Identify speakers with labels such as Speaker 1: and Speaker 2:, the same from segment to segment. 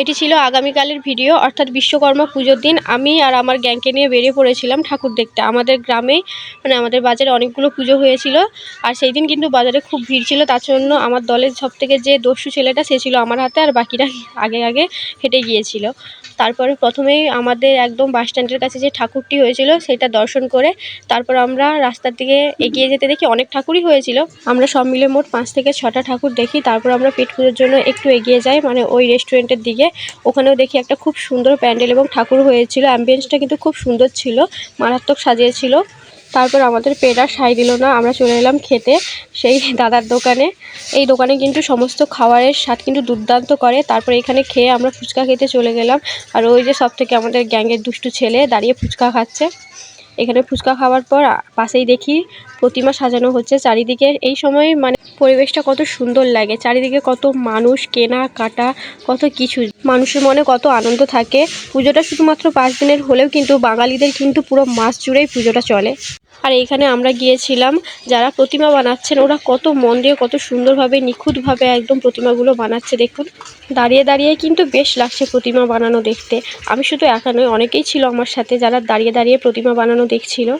Speaker 1: এটি ছিল আগামীকালের ভিডিও, অর্থাৎ বিশ্বকর্মা পুজোর দিন। আমি আর আমার গ্যাংকে নিয়ে বেরিয়ে পড়েছিলাম ঠাকুর দেখতে। আমাদের গ্রামেই মানে আমাদের বাজারে অনেকগুলো পুজো হয়েছিল, আর সেই দিন কিন্তু বাজারে খুব ভিড় ছিল। তার জন্য আমার দলের সব থেকে যে দস্যু ছেলেটা, সে ছিল আমার হাতে, আর বাকিরা আগে আগে হেঁটে গিয়েছিল। তারপরে প্রথমেই আমাদের একদম বাস স্ট্যান্ডের কাছে যে ঠাকুরটি হয়েছিল, সেটা দর্শন করে তারপর আমরা রাস্তার দিকে এগিয়ে যেতে দেখি অনেক ঠাকুরই হয়েছিল। আমরা সব মিলে মোট পাঁচ থেকে ছটা ঠাকুর দেখি। তারপর আমরা পেট পুজোর জন্য একটু এগিয়ে যাই মানে ওই রেস্টুরেন্টের দিকে। ওখানেও দেখি একটা খুব সুন্দর প্যান্ডেল এবং ঠাকুর হয়েছিল। অ্যাম্বিয়েন্সটা কিন্তু খুব সুন্দর ছিল, মারাত্মক সাজিয়েছিল। তারপর আমাদের পেট আর সাই দিল না, আমরা চলে এলাম খেতে, সেই দাদার দোকানে। এই দোকানে কিন্তু সমস্ত খাবারের স্বাদ কিন্তু দুর্দান্ত করে। তারপর এখানে খেয়ে আমরা ফুচকা খেতে চলে গেলাম। আর ওই যে সব থেকে আমাদের গ্যাংয়ের দুষ্টু ছেলে দাঁড়িয়ে ফুচকা খাচ্ছে। এখানে ফুচকা খাওয়ার পর পাশেই দেখি প্রতিমা সাজানো হচ্ছে চারিদিকে। এই সময় মানে পরিবেশটা কত সুন্দর লাগে। চারিদিকে কত মানুষ, কেনা, কাটা, কত কিছু। মানুষের মনে কত আনন্দ থাকে। পুজোটা শুধুমাত্র পাঁচ দিনের হলেও কিন্তু বাঙালিদের কিন্তু পুরো মাস জুড়েই পুজোটা চলে। আর এইখানে আমরা গিয়েছিলাম, যারা প্রতিমা বানাচ্ছেন, ওরা কত মন দিয়ে কত সুন্দরভাবে, নিখুঁতভাবে একদম প্রতিমাগুলো বানাচ্ছে। দেখুন, দাঁড়িয়ে দাঁড়িয়ে কিন্তু বেশ লাগছে প্রতিমা বানানো দেখতে। আমি শুধু একা নয় অনেকেই ছিল আমার সাথে যারা দাঁড়িয়ে দাঁড়িয়ে প্রতিমা বানানো দেখছিল।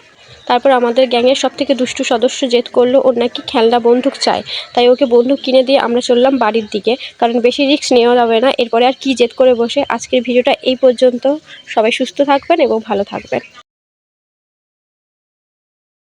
Speaker 1: তারপর আমাদের গ্যাংয়ের সব থেকে দুষ্টু সদস্য জেদ করল, ওর নাকি খেলনা বন্দুক চায়। তাই ওকে বন্দুক কিনে দিয়ে আমরা চললাম বাড়ির দিকে। কারণ বেশি রিস্ক নেওয়া যাবে না। এরপরে আর কি জেদ করে বসে? আজকের ভিডিওটা এই পর্যন্ত। সবাই সুস্থ থাকবেন এবং ভালো থাকবেন।